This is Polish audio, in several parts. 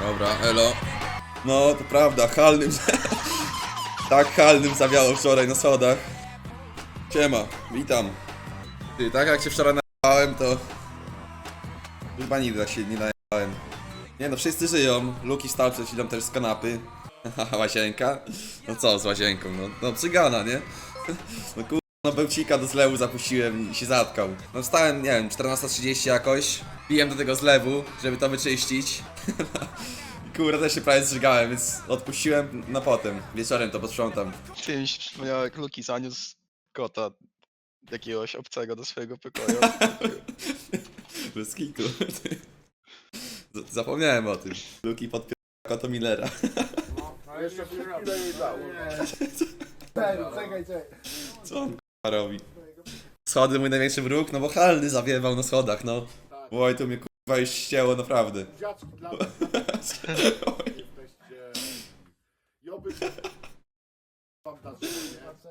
Dobra, elo. No, to prawda, halnym... tak halnym zawiało wczoraj na schodach. Siema, witam. Ty, tak jak się wczoraj najebałem, to... Chyba nigdy tak się nie najebałem. Nie no, wszyscy żyją. Luki stał przed chwilą też z kanapy. Łazienka. No co z łazienką, no, no nie? No kur... No bełcika do zlewu zapuściłem i się zatkał. No wstałem, nie wiem, 14.30 jakoś. Piłem do tego zlewu, żeby to wyczyścić. I Kurwa, też się prawie zżygałem, więc odpuściłem na potem. Wieczorem to posprzątam. Ty mi się przypomniało, jak Luki zaniósł kota jakiegoś obcego do swojego pokoju. Bez kitu. Z- Zapomniałem o tym. Luki podpiął kota Millera. No jeszcze przed chwilą jej dał. Czekaj, czekaj. Co on robi? Schody mój największy wróg, no bo halny zawiewał na schodach, no. Oj, tu mnie kurwa już ścięło, naprawdę. Dla. I oby nie?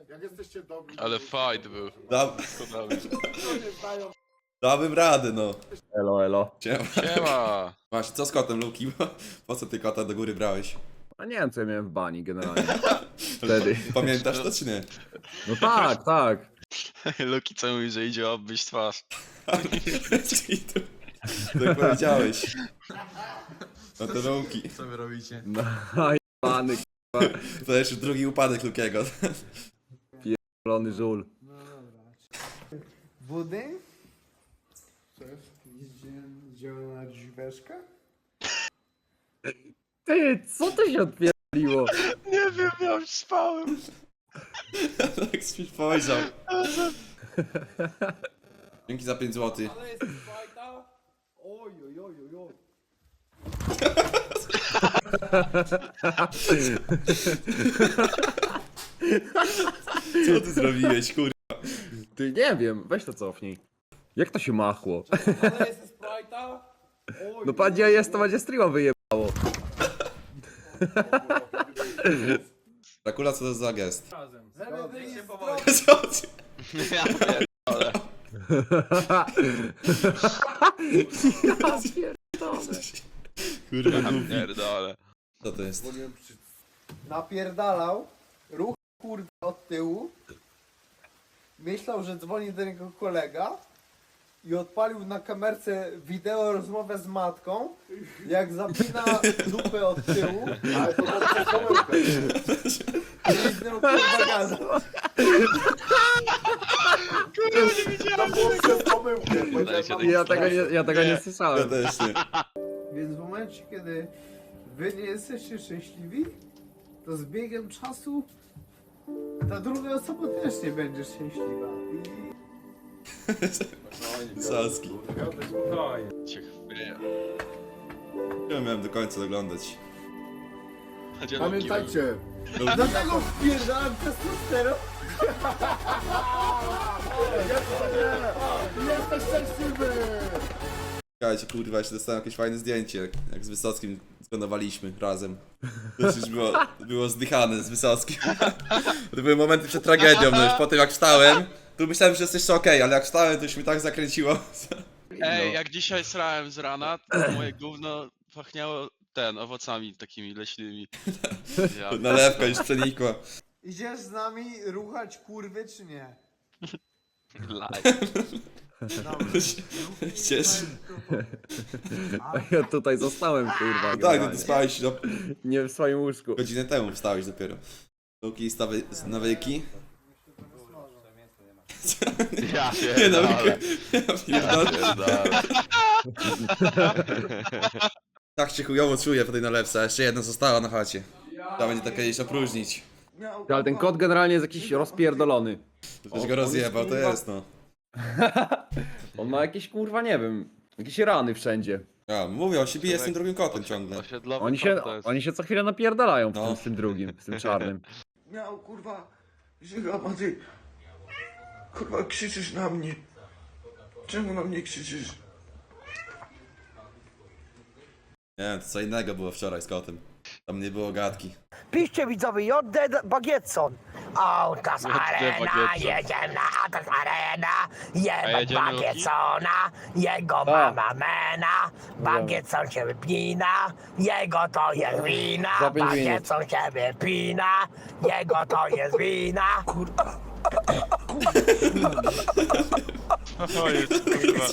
Jak jesteście dobrzy... Ale fight był. Da, Totalnie. To nie znają... dałbym radę, no. Elo, elo. Siema. Siema! Właśnie, co z kotem, Luki? Po co ty kota do góry brałeś? A nie wiem co ja miałem w bani generalnie. Wtedy. Pamiętasz to, czy nie? No tak, tak. Luki co mówi, że idzie obbyć twarz. Tak powiedziałeś. No to Luki. Co wy robicie? No pany To jeszcze drugi upadek Lukiego. k***lony żul. Budyń? Co jest? Zielona drzwieszka? Ty, co to się odpierdoliło? Nie wiem, ja już spałem. Tak mi spojrzał. Dzięki za 5 zł. Ale jest fajta? Oj, oj, oj, oj, oj. Co ty zrobiłeś, kur... Ty, nie wiem, weź to cofnij. Jak to się machło? Ale jest? Oj, No pan gdzie jest, to będzie streama wyjebało. Dracula, co to za gest? Żeby wyjść z drogi. Co ty? Ja pierdolę. Ja pierdolę. Kurwa, Ja głupi. pierdolę. Co to jest? Napierdalał, ruch kurde od tyłu. Myślał, że dzwoni do niego kolega i odpalił na kamerce wideo rozmowę z matką, jak zapina dupę od tyłu, Ale to było przez pomyłkę. i z nią kurwa gada. To było przez pomyłkę. Powiedziałem taki Ja tego nie, ja tego nie Ja słyszałem. też nie. Więc w momencie, kiedy wy nie jesteście szczęśliwi, to z biegiem czasu ta druga osoba też nie będzie szczęśliwa. I Saski. Cię chwieje. Ja miałem do końca oglądać. Pamiętajcie, dlatego wpierdalam testosteron. jesteś szczęśliwy! Słuchajcie, kurwa, jeszcze dostałem jakieś fajne zdjęcie, jak, z Wysockim skonowaliśmy razem. To już było, było zdychane z Wysockim. To były momenty przed tragedią, no już po tym jak wstałem, tu myślałem, że jest jeszcze okej, ale jak wstałem, to już mi tak zakręciło. Ej, jak dzisiaj srałem z rana, to moje gówno pachniało ten, owocami takimi leśnymi. Ja Nalewka już przenikła. Idziesz z nami ruchać kurwy czy nie? live. Dobra. Cieszy. A ja tutaj zostałem, kurwa. No tak, no generalnie. ty spałeś do... Nie w swoim łóżku. godzinę temu wstałeś dopiero. Luki z nawyki. Ja Nie no, pierdolę. ja pierdolę. pierdolę. Tak się chujowo czuję po tej nalewce, a jeszcze jedna została na chacie. Trzeba będzie to kiedyś opróżnić. Ale ten kot generalnie jest jakiś rozpierdolony. Ktoś go rozjebał, to jest no. On ma jakieś kurwa, nie wiem, jakieś rany wszędzie. Ja, mówię, on się bije z tym drugim kotem ciągle. Osiedlowy Oni się, oni się co chwilę napierdalają w No. tym, z tym drugim, z tym czarnym. Miał kurwa, żyga, a ty kurwa krzyczysz na mnie. Czemu na mnie krzyczysz? Nie wiem, to co innego było wczoraj z kotem. Tam nie było gadki. Piszcie widzowie, JD Bagietson. Autos Arena, jedziemy na Autos Arena, A jebać jedziemy? Bagietsona, jego mama mena, Bagietson się wypina, jego to jest wina, Za pięć minut. Bagietson się wypina, jego to jest wina. Kurwa. O, jest, kurwa.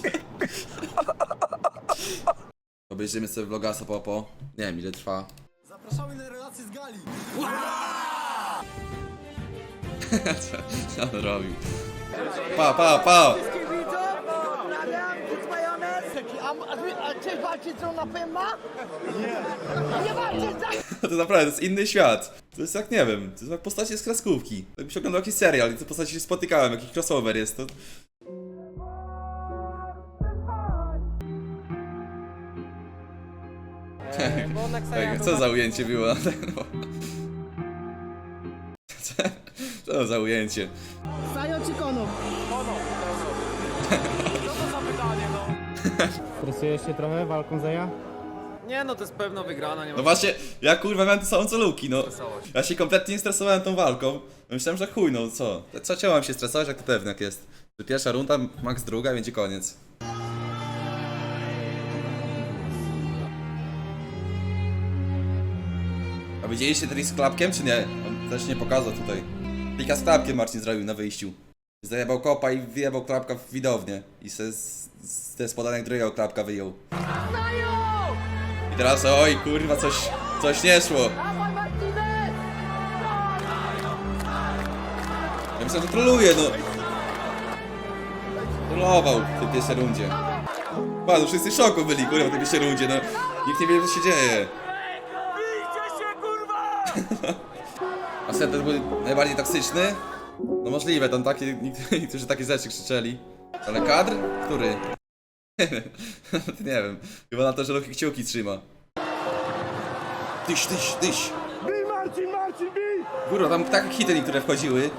Obejrzymy sobie vlogasa Popo. Nie wiem ile trwa. Zapraszamy na relacje z gali. Co on robił? Pa, pa, pa! Chcesz walczyć z na Pemba? Nie! Nie walczysz za... To naprawdę, to jest inny świat. To jest jak, nie wiem, to jest jak postacie z kreskówki. Jakbyś oglądał jakiś serial i te postacie się spotykałem, jakiś crossover jest, to... Co za ujęcie było? No. Co, co za ujęcie? Sajo czy Kono? Stresujesz się trochę walką Zeja? Nie no, to jest pewna wygrana, nie ma No właśnie, ja kurwa miałem to samo co Luki, no. Ja się kompletnie nie stresowałem tą walką. Myślałem, że chuj, no co? Co chciałem się stresować, jak to pewniak jest. Pierwsza runda, max druga, będzie koniec. A widzieliście trik z klapkiem, czy nie? On też nie pokazał tutaj. Trika z klapkiem Marcin zrobił na wyjściu. Zajebał kopa i wyjebał klapka w widownię. I se z, z, ze spodanek drugiego klapka wyjął. I teraz, oj kurwa, coś, coś nie szło. Ja myślałem, że troluje, no. Trollował w tej pierwszej rundzie. Bardzo, wszyscy w szoku byli, kurwa, w tej pierwszej rundzie, no. Nikt nie wie, co się dzieje. A set był najbardziej toksyczny? No możliwe, tam niektórzy takie rzeczy krzyczeli. Ale kadr? Który? nie wiem. Chyba na to, że Luki kciuki trzyma. Tyś, tyś, tyś. Bij Marcin, Marcin, bij! Kurwa, tam takie hity niektóre wchodziły.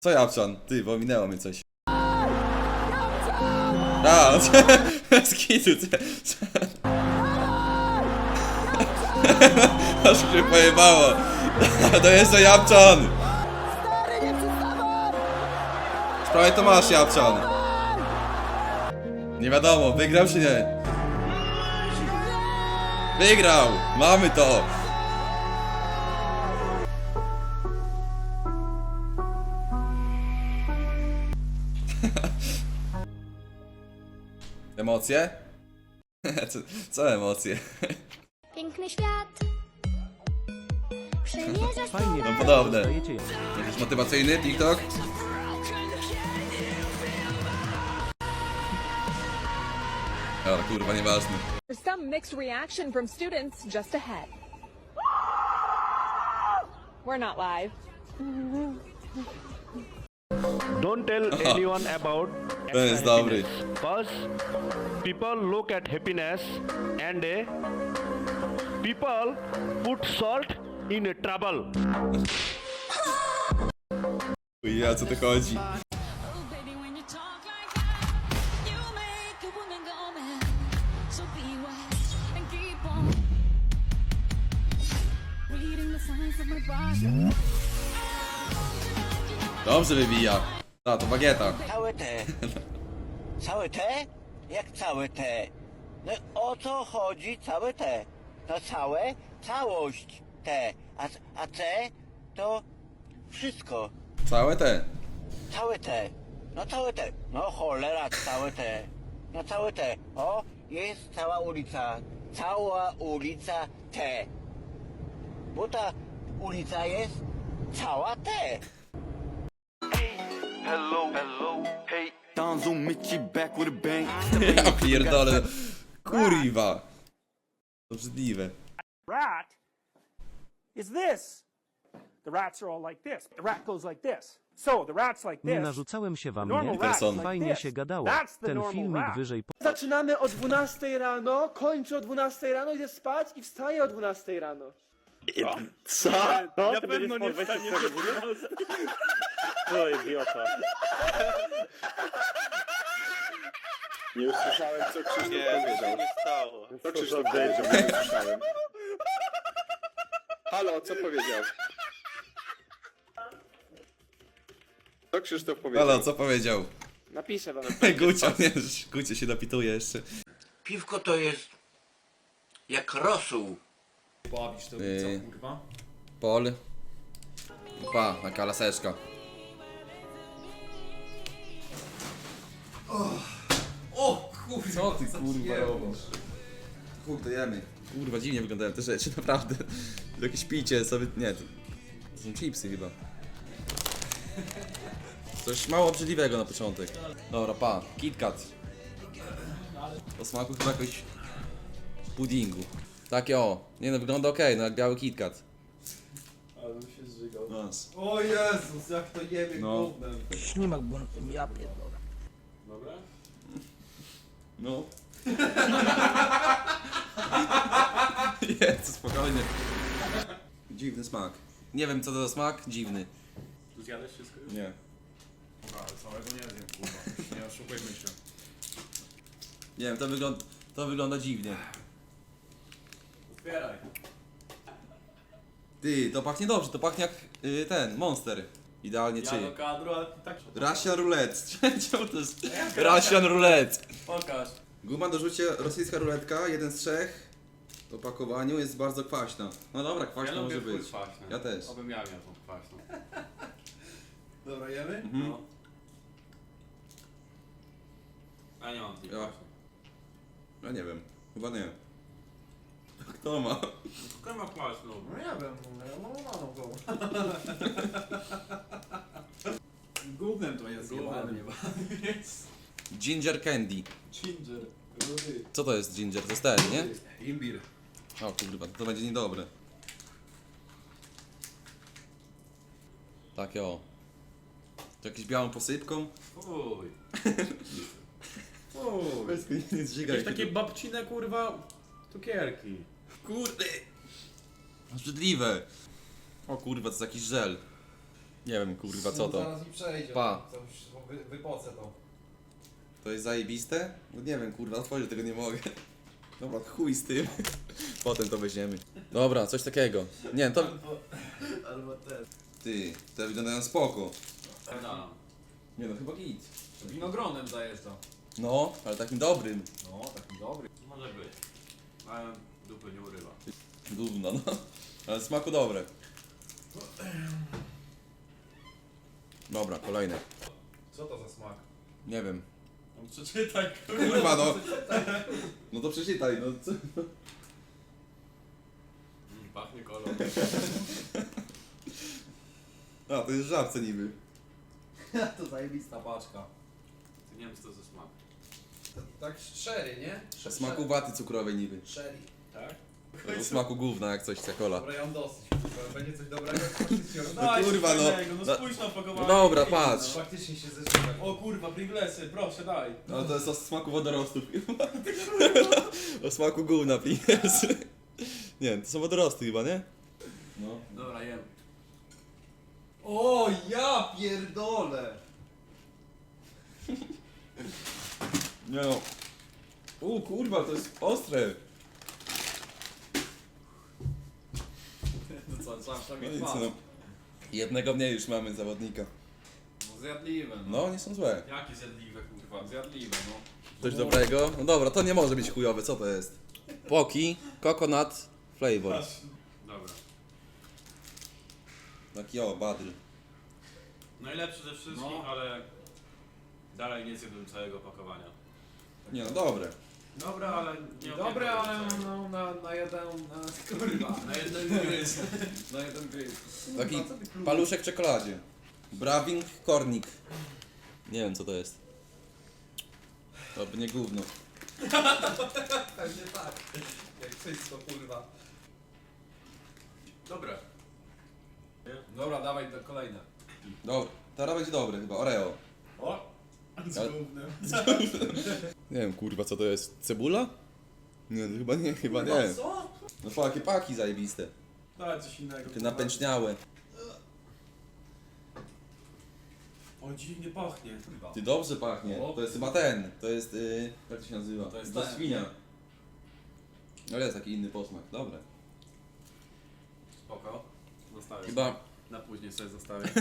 Co Japczan? Ty, bo minęło mnie coś. A, z kitu, co? Aż się pojebało. To jest to Japczan! Prawie to masz, Japczan. Nie wiadomo, wygrał czy nie? Wygrał! Mamy to! Emocje? co, co emocje? Piękny świat Przemierzasz Fajnie, No podobne. dostajecie Jakiś motywacyjny TikTok? Ale kurwa, nieważne. There's some mixed reaction from students just ahead. We're not live. Don't tell anyone about To jest dobry. Because people look at happiness and uh, people put salt in trouble. Ja, co to chodzi? Dobrze wybija. A, to bagieta. Całe te. Całe te? Jak całe te? No o co chodzi całe te? To całe? Całość te. A, a te to wszystko. Całe te. Całe te. No całe te. No cholera, całe te. No całe te. O, jest cała ulica. Cała ulica te. Bo ta ulica jest cała te. Ja pierdolę. Kurwa. To brzydliwe. Rat is this. The rats are all like this. The rat goes like this. So the rat's like Nie this. narzucałem się wam, Normal nie? rat Person. like Fajnie się gadało. Ten filmik rat. wyżej Zaczynamy o 12 rano, kończę o 12 rano, idę spać i wstaję o 12 rano. Co? No, na pewno nie stanie się To idiota. Nie usłyszałem, co Krzysztof powiedział. Nie stało. Co Krzysztof powiedział, nie usłyszałem. Halo, co powiedział? Co Krzysztof powiedział? Halo, co powiedział? Napiszę wam. Gucio, nie, Gucio się napituje jeszcze. Piwko to jest jak rosół. Yy, Pol. Pa, taka laseczka. O, kurwa. Co ty kurwa robisz? Kurde, jemy. Kurwa, dziwnie wyglądają te rzeczy, naprawdę. Jakieś picie sobie, nie, to, to są chipsy chyba. Coś mało obrzydliwego na początek. Dobra, pa, KitKat. O smaku chyba jakoś puddingu. Takie o, nie no, wygląda ok, no jak biały KitKat. Ale się zżygał. Nas. O Jezus, jak to jebie No. gównem. Ślimak, bo ja pierdolę. No. Jezu, spokojnie. Dziwny smak. Nie wiem co to za smak, dziwny. Tu zjadłeś wszystko już? Nie. Ale całego nie zjem, kurwa. Nie oszukujmy się. Nie wiem, to wygląda, to wygląda dziwnie. Otwieraj. Ty, to pachnie dobrze, to pachnie jak y, ten, Monster. Idealnie Ja do kadru, ale tak Russian Roulette. Czemu to jest? Russian Roulette. Pokaż. Guma do rzucia rosyjska ruletka, jeden z trzech. W opakowaniu jest bardzo kwaśna. No dobra, kwaśna może być. Ja też. Obym ja miał tą kwaśną. Dobra, jemy? Mhm. No. Ja nie mam tej Ja. kwaśnej. Ja nie wiem, chyba nie. Kto ma? Kto ma kwaśną? No ja wiem, no mam go. Gównem to jest Gównem. Ginger candy. Ginger, rudy. Co to jest ginger? To jest ten, nie? Imbir. O kurwa, to będzie niedobre. Takie o. To jakieś białą posypką? Uj. Bez nie zżygaj Jakieś takie babcine kurwa cukierki. Kurde! Obrzydliwe. O kurwa, to jest jakiś żel. Nie wiem kurwa co to. Zaraz mi przejdzie. Pa. To już wy, wypocę to. To jest zajebiste? No nie wiem kurwa, otworzyć tego nie mogę. Dobra, chuj z tym. Potem to weźmiemy. Dobra, coś takiego. Nie, to... Albo ten. Ty, te wyglądają spoko. No. Nie no, chyba git. Winogronem zajeżdża. No, ale takim dobrym. No, taki dobry. Może być. Ale dupy nie urywa. Gówno, no. Ale w smaku dobre. Dobra, kolejne. Co to za smak? Nie wiem. No przeczytaj Kurwa no. No to przeczytaj, no co? Pachnie kolor. A, to jest żabce niby. to zajebista paczka. Nie wiem co to za smak. Tak sherry, nie? O smaku waty cukrowej niby. Sherry. Tak? O smaku gówna, jak coś ta kola. Dobra, ja mam dosyć. kurwa. Będzie coś dobrego, faktycznie. No kurwa no. No No, spójrz na opakowanie. no dobra, patrz. Faktycznie się zeszczyłem. O kurwa, Pringlesy, proszę daj. No to jest o smaku wodorostów. o smaku gówna pijesz. Nie, to są wodorosty chyba, nie? No. Dobra, jem. O, ja pierdolę! Nie no. U kurwa, to jest ostre. To co, trzeba No przynajmniej nic, dwa. no. Jednego mniej już mamy zawodnika. No zjadliwe, no. No, nie są złe. Jakie zjadliwe, kurwa? Zjadliwe, no. Coś dobrego? No dobra, to nie może być chujowe, co to jest? Poki, coconut flavor. Dobra. Taki o, badl. Najlepszy ze wszystkich, ale dalej nie zjadłem całego opakowania. Nie no, dobre. Dobra, ale nie Dobre, opiekuję ale całego. no, na, na jeden... Na, kurwa. Na jeden gryz. Na jeden gryz. Taki Kurwa, co ty klubujesz? paluszek w czekoladzie. Brawing kornik. Nie wiem co to jest. To by nie gówno. Pewnie tak. Jak wszystko, kurwa. Dobra. Dobra, dawaj do kolejne. Dobra, teraz będzie dobre chyba, Oreo. O! Z Ale- gównem. Nie wiem kurwa co to jest, cebula? Nie, no, chyba nie, chyba nie. Co? No pa, jakie paki zajebiste. Daj coś innego. Ty napęczniałe. O, dziwnie pachnie. Ty dobrze pachnie. To jest chyba ten. To jest. Yy, jak to się nazywa? To jest To ten. świnia. Ale jest taki inny posmak. Dobre. Spoko. Zostawię. Chyba. Na później sobie zostawię.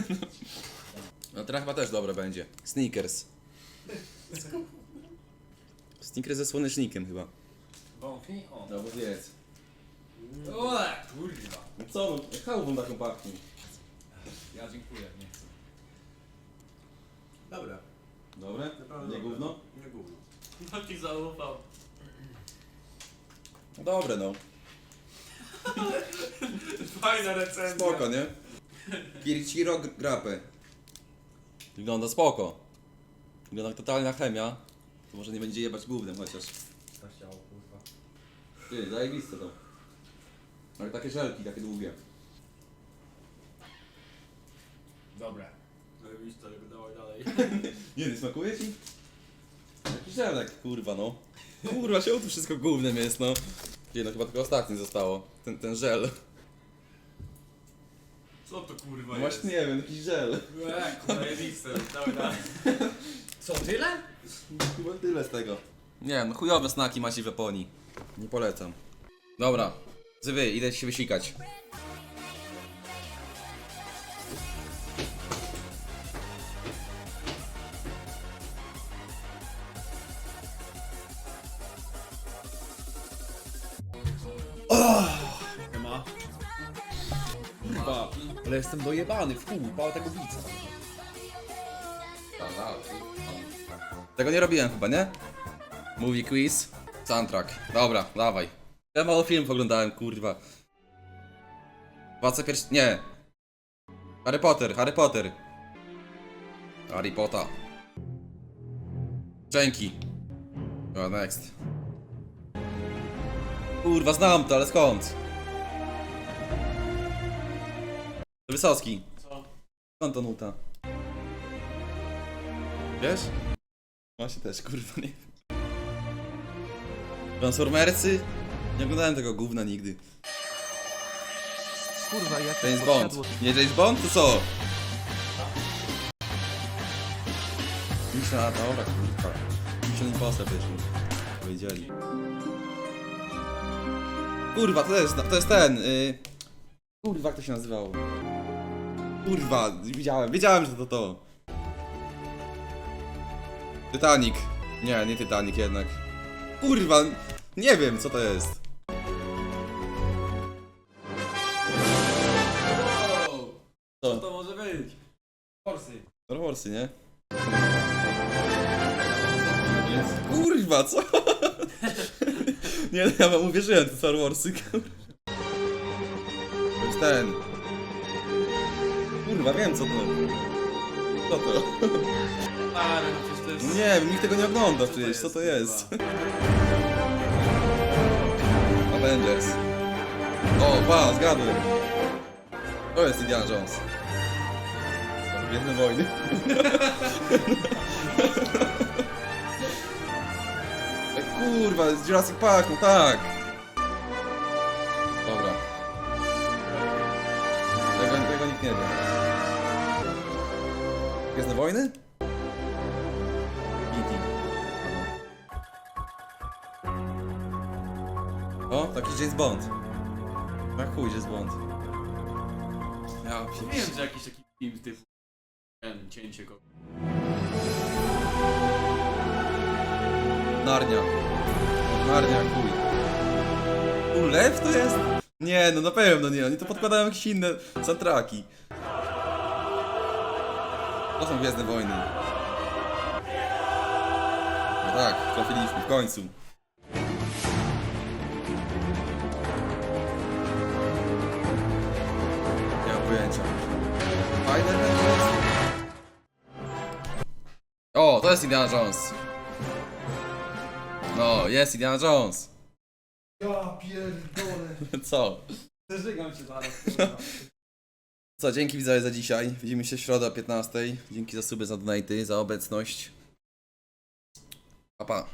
No teraz chyba też dobre będzie. Sneakers. Sneakers ze słonecznikiem chyba. Wątpi? O. No bo zjedz. Ule, kurwa. No co, jak chałupą taką pachnie. Ja dziękuję, nie chcę. Dobra. Dobre? Naprawdę Nie dobre. gówno? Nie gówno. No ci zaufał. No dobre no. Fajna recenzja. Spoko, nie? Kirchiro Grape. Wygląda spoko. Wygląda jak totalna chemia. To może nie będzie jebać gównem chociaż. Ty, zajebiste to. Ale takie żelki, takie długie. Dobra. Zajebiście, ale dawaj dalej. Nie, nie smakuje ci? Jaki żelek, kurwa no. Kurwa, się tu wszystko gównem jest, no. Nie, no chyba tylko ostatni zostało. Ten, ten żel. Co to kurwa No jest? właśnie nie wiem, jakiś żel. Eee, zajebiste. Dawaj dalej. Co, tyle? Chyba tyle z tego. Nie, no chujowe snaki macie w Japonii. Nie polecam. Dobra, wy, idę się wysikać. Ale jestem dojebany w pół, pała tego bica. Tego nie robiłem chyba, nie? Movie quiz, soundtrack. Dobra, dawaj. Ja mało film oglądałem, kurwa. Władca pierś... Nie. Harry Potter, Harry Potter. Harry Potter. Dzięki. Next. Kurwa, znam to, ale skąd? Wysocki. Co? Skąd to nuta? Wiesz? Właśnie też, kurwa, nie wiem. Transformersy? Nie oglądałem tego gówna nigdy. Kurwa, jak James Bond. Nie James Bond? To co? Misja, dobra, kurwa. Mission też mi powiedzieli. Kurwa, to jest, to jest ten, y... Kurwa, jak to się nazywało? Kurwa, widziałem, wiedziałem, że to to. Titanic. Nie, nie Titanic jednak. Kurwa, nie wiem co to jest. Co to może być? Forsy. Star Warsy, nie? Kurwa, co? nie, ja wam uwierzyłem, to Star Warsy, ten. Kurwa, wiem co to. Co to? Ale no przecież to jest... Nie wiem, nikt tego nie ogląda przecież, co to jest? Avengers. O, pa, zgadłem. To jest Indiana Jones. Jedne wojny. Ej, Kurwa, z Jurassic Park, no tak. Gwiezdne wojny? O, taki James Bond. Na chuj James Bond. Ja Nie wiem, że jakiś taki film typu... Ten, cięcie go. Narnia. Narnia, chuj. U, lew to jest? Nie, no na pewno nie, oni to podkładają jakieś inne soundtracki. To są Gwiezdne Wojny. No tak, trafiliśmy w końcu. Nie mam pojęcia. Jest? O, to jest Indiana Jones. No, jest Indiana Jones. Ja pierdolę. Co? Zeżygam się zaraz. Co, dzięki widzowie za dzisiaj. Widzimy się w środę o 15. Dzięki za suby, za donaty, za obecność. Pa, pa.